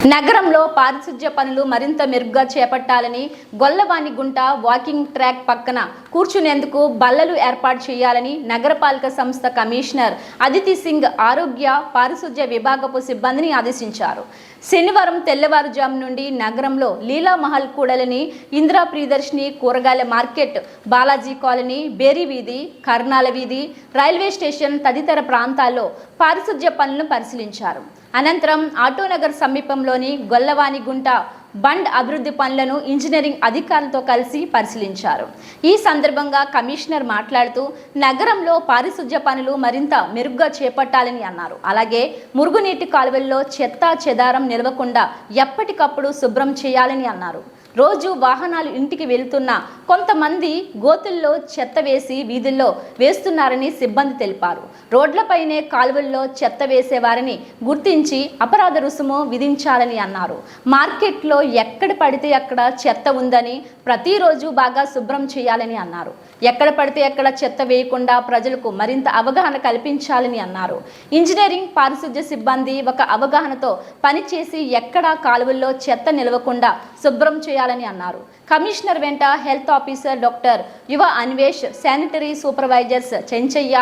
నగరంలో పారిశుధ్య పనులు మరింత మెరుగ్గా చేపట్టాలని గొల్లవాణి గుంట వాకింగ్ ట్రాక్ పక్కన కూర్చునేందుకు బల్లలు ఏర్పాటు చేయాలని నగరపాలక సంస్థ కమిషనర్ అదితి సింగ్ ఆరోగ్య పారిశుధ్య విభాగపు సిబ్బందిని ఆదేశించారు. శనివారం తెల్లవారుజాము నుండి నగరంలో లీలామహల్ కూడలిని ఇందిరా ప్రియదర్శిని కూరగాయల మార్కెట్ బాలాజీ కాలనీ బేరీ వీధి కర్నాల వీధి రైల్వే స్టేషన్ తదితర ప్రాంతాల్లో పారిశుధ్య పనులను పరిశీలించారు. అనంతరం ఆటోనగర్ సమీపంలోని గొల్లవాని గుంట బండ్ అభివృద్ధి పనులను ఇంజనీరింగ్ అధికారులతో కలిసి పరిశీలించారు. ఈ సందర్భంగా కమిషనర్ మాట్లాడుతూ నగరంలో పారిశుధ్య పనులు మరింత మెరుగ్గా చేపట్టాలని అన్నారు. అలాగే మురుగునీటి కాలువల్లో చెత్త చెదారం నిలవకుండా ఎప్పటికప్పుడు శుభ్రం చేయాలని అన్నారు. రోజు వాహనాలు ఇంటికి వెళ్తున్న కొంతమంది గోతుల్లో చెత్త వేసి వీధుల్లో వేస్తున్నారని సిబ్బంది తెలిపారు. రోడ్లపైనే కాలువల్లో చెత్త వేసేవారిని గుర్తించి అపరాధ రుసుము విధించాలని అన్నారు. మార్కెట్లో ఎక్కడ పడితే అక్కడ చెత్త ఉందని ప్రతిరోజు బాగా శుభ్రం చేయాలని అన్నారు. ఎక్కడ పడితే ఎక్కడ చెత్త వేయకుండా ప్రజలకు మరింత అవగాహన కల్పించాలని అన్నారు. ఇంజనీరింగ్ పారిశుధ్య సిబ్బంది ఒక అవగాహనతో పనిచేసి ఎక్కడా కాలువల్లో చెత్త నిలవకుండా శుభ్రం చేయాలని అన్నారు. కమిషనర్ వెంట health officer doctor Yuva Anvesh sanitary supervisors Chenchaiah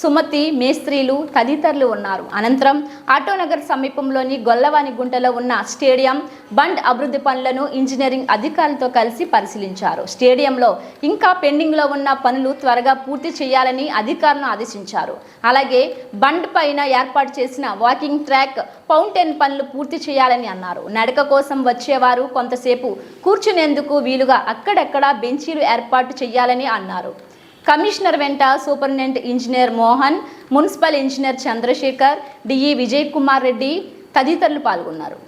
Sumathi మేస్త్రీలు తదితరులు ఉన్నారు. అనంతరం ఆటోనగర్ సమీపంలోని గొల్లవాని గుంటలో ఉన్న స్టేడియం బండ్ అభివృద్ధి పనులను ఇంజనీరింగ్ అధికారులతో కలిసి పరిశీలించారు. స్టేడియంలో ఇంకా పెండింగ్లో ఉన్న పనులు త్వరగా పూర్తి చేయాలని అధికారులను ఆదేశించారు. అలాగే బండ్ పైన ఏర్పాటు చేసిన వాకింగ్ ట్రాక్ ఫౌంటైన్ పనులు పూర్తి చేయాలని అన్నారు. నడక కోసం వచ్చేవారు కొంతసేపు కూర్చునేందుకు వీలుగా అక్కడక్కడ బెంచీలు ఏర్పాటు చేయాలని అన్నారు. కమిషనర్ వెంట superintendent engineer Mohan municipal engineer Chandrasekhar D E Vijay Kumar Reddy తదితరులు పాల్గొన్నారు.